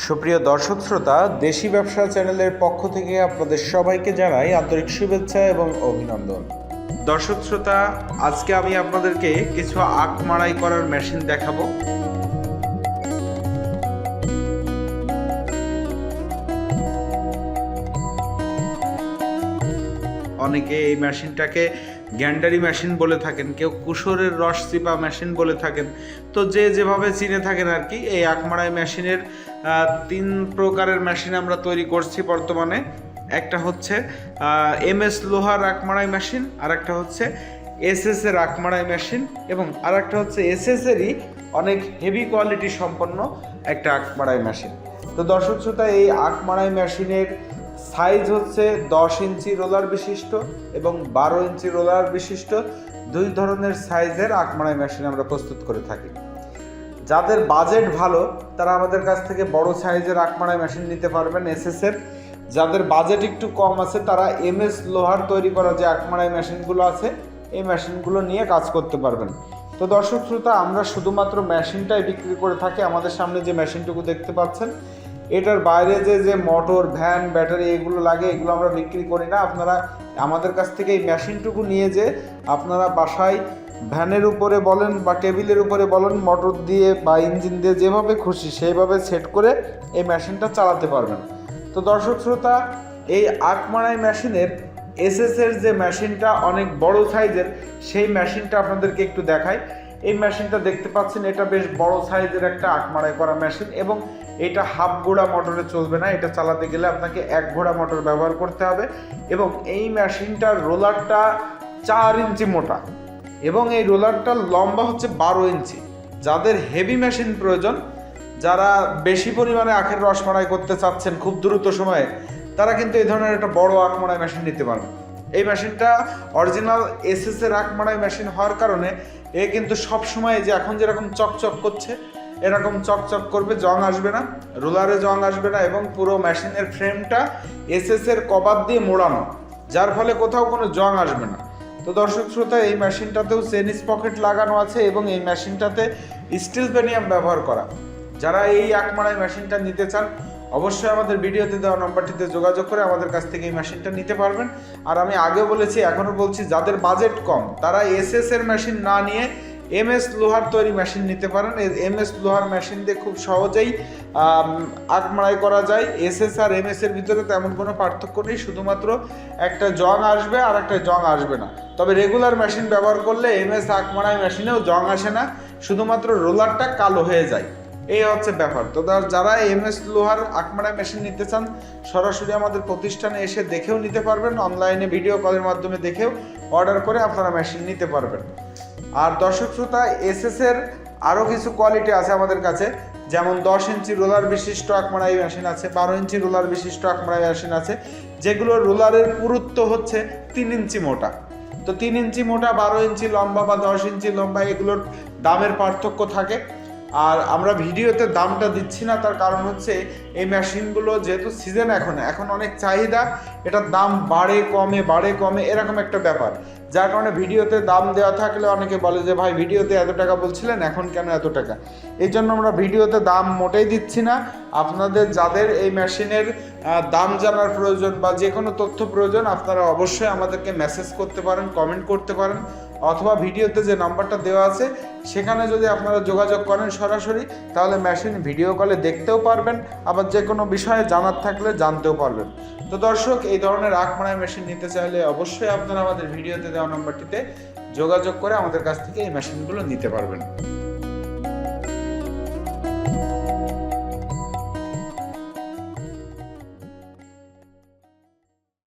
সুপ্রিয় দর্শক শ্রোতা, দেশি ব্যবসা চ্যানেলের পক্ষ থেকে আপনাদের সবাইকে জানাই আন্তরিক শুভেচ্ছা এবং অভিনন্দন। দর্শক শ্রোতা, আজকে আমি আপনাদেরকে কিছু আখ মাড়াই করার মেশিন দেখাবো। অনেকে এই মেশিনটাকে গ্যান্ডারি মেশিন বলে থাকেন, কেউ কুশোরের রস চিপা মেশিন বলে থাকেন। তো যে যেভাবে চিনে থাকেন আর কি, এই আখমারাই মেশিনের তিন প্রকারের মেশিন আমরা তৈরি করছি বর্তমানে। একটা হচ্ছে এম এস লোহার আখমারাই মেশিন আর একটা হচ্ছে এস এস এর আখমারাই মেশিন এবং আর একটা হচ্ছে এস এস এরই অনেক হেভি কোয়ালিটি সম্পন্ন একটা আখমারাই মেশিন তো দর্শক শ্রোতা, এই আখমারাই মেশিনের সাইজ হচ্ছে দশ ইঞ্চি রোলার বিশিষ্ট এবং বারো ইঞ্চি রোলার বিশিষ্ট। দুই ধরনের সাইজের আখমারাই মেশিন আমরা প্রস্তুত করে থাকি। যাদের বাজেট ভালো, তারা আমাদের কাছ থেকে বড় সাইজের আখমারাই মেশিন নিতে পারবেন এসএস এর। যাদের বাজেট একটু কম আছে, তারা এমএস লোহার তৈরি করা যে আখমারাই মেশিনগুলো আছে, এই মেশিনগুলো নিয়ে কাজ করতে পারবেন। তো দর্শক শ্রোতা, আমরা শুধুমাত্র মেশিনটাই বিক্রি করে থাকি, আমাদের সামনে যে মেশিনটুকু দেখতে পাচ্ছেন, এটার বাইরে যে যে মোটর ভ্যান ব্যাটারি এগুলো লাগে, এগুলো আমরা বিক্রি করি না। আপনারা আমাদের কাছ থেকে এই মেশিনটুকু নিয়ে যে আপনারা বাসায় ভ্যানের উপরে বলেন বা টেবিলের উপরে বলেন, মোটর দিয়ে বা ইঞ্জিন দিয়ে যেভাবে খুশি সেইভাবে সেট করে এই মেশিনটা চালাতে পারবেন। তো দর্শক শ্রোতা, এই আখমারাই মেশিনের এসএস এর যে মেশিনটা, অনেক বড় সাইজের, সেই মেশিনটা আপনাদেরকে একটু দেখাই। এই মেশিনটা দেখতে পাচ্ছেন, এটা বেশ বড় সাইজের একটা আখমারাই করা মেশিন এবং এটা হাফ ঘোড়া মোটরে চলবে না, এটা চালাতে গেলে আপনাকে এক ঘোড়া মোটর ব্যবহার করতে হবে এবং এই মেশিনটার রোলারটা চার ইঞ্চি মোটা। এবং এই রোলারটার লম্বা হচ্ছে বারো ইঞ্চি। যাদের হেভি মেশিন প্রয়োজন, যারা বেশি পরিমাণে আখের রস মাড়াই করতে চাচ্ছেন খুব দ্রুত সময়ে, তারা কিন্তু এই ধরনের একটা বড় আখ মাড়াই মেশিন নিতে পারবে এই মেশিনটা অরিজিনাল এসএস এর আখ মাড়াই মেশিন হওয়ার কারণে এ কিন্তু সব সময় যে এখন যেরকম চকচক করছে, এরকম চকচক করবে, জং আসবে না, রোলারে জং আসবে না এবং পুরো মেশিনের ফ্রেমটা এসএস এর দিয়ে মোড়ানো, যার ফলে কোথাও কোনো জং আসবে না। তো দর্শক শ্রোতা, এই মেশিনটাতেও চেনিস পকেট লাগানো আছে এবং এই মেশিনটাতে স্টিল পেনিয়াম ব্যবহার করা। যারা এই আকমারায় মেশিনটা নিতে চান, অবশ্যই আমাদের ভিডিওতে দেওয়া নম্বরটিতে যোগাযোগ করে আমাদের কাছ থেকে এই মেশিনটা নিতে পারবেন। আর আমি আগে বলেছি, এখনও বলছি, যাদের বাজেট কম, তারা এসএস এর মেশিন না নিয়ে এম এস লোহার তৈরি মেশিন নিতে পারেন। এম এস লোহার মেশিন দিয়ে খুব সহজেই আগমড়াই করা যায়। S S R M S এর ভিতরে তেমন কোনো পার্থক্য নেই। শুধুমাত্র একটা জং আসবে আর একটা জং আসবে না। তবে রেগুলার মেশিন ব্যবহার করলে এম এস আগমড়াই মেশিনেও জং আসে না। শুধুমাত্র রোলারটা কালো হয়ে যায়। এই হচ্ছে ব্যাপার। তো যারা এম এস লোহার আকমারা মেশিন নিতে চান, সরাসরি আমাদের প্রতিষ্ঠানে এসে দেখেও নিতে পারবেন অনলাইনে ভিডিও কলের মাধ্যমে দেখেও অর্ডার করে আপনারা মেশিন নিতে পারবেন। আর দর্শক শ্রোতা এসএস এর আরও কিছু কোয়ালিটি আছে আমাদের কাছে। যেমন দশ ইঞ্চি রোলার বিশিষ্ট আকমারাই মেশিন আছে, বারো ইঞ্চি রোলার বিশিষ্ট আকমারাই মেশিন আছে, যেগুলো রোলারের পুরুত্ব হচ্ছে তিন ইঞ্চি মোটা। তো তিন ইঞ্চি মোটা, বারো ইঞ্চি লম্বা বা দশ ইঞ্চি লম্বা, এগুলোর দামের পার্থক্য থাকে। আর আমরা ভিডিওতে দামটা দিচ্ছি না, তার কারণ হচ্ছে এই মেশিনগুলো যেহেতু সিজন এখন এখন অনেক চাহিদা, এটার দাম বাড়ে কমে বাড়ে কমে, এরকম একটা ব্যাপার। যার কারণে ভিডিওতে দাম দেওয়া থাকলে অনেকে বলে যে, ভাই, ভিডিওতে এত টাকা বলছিলেন, এখন কেন এত টাকা? এই জন্য আমরা ভিডিওতে দাম মোটেই দিচ্ছি না। আপনাদের যাদের এই মেশিনের দাম জানার প্রয়োজন বা যে কোনো তথ্য প্রয়োজন, আপনারা অবশ্যই আমাদেরকে মেসেজ করতে পারেন কমেন্ট করতে পারেন। অথবা ভিডিওতে যে নাম্বারটা দেওয়া আছে, সেখানে যদি আপনারা যোগাযোগ করেন সরাসরি, তাহলে মেশিন ভিডিও কলে দেখতেও পারবেন, আবার যে কোনো বিষয়ে জানার থাকলে জানতেও পারবেন। তো দর্শক, এই ধরনের আখমারাই মেশিন নিতে চাইলে অবশ্যই আপনারা আমাদের ভিডিওতে দেওয়া নম্বরটিতে যোগাযোগ করে আমাদের কাছ থেকে এই মেশিনগুলো নিতে পারবেন।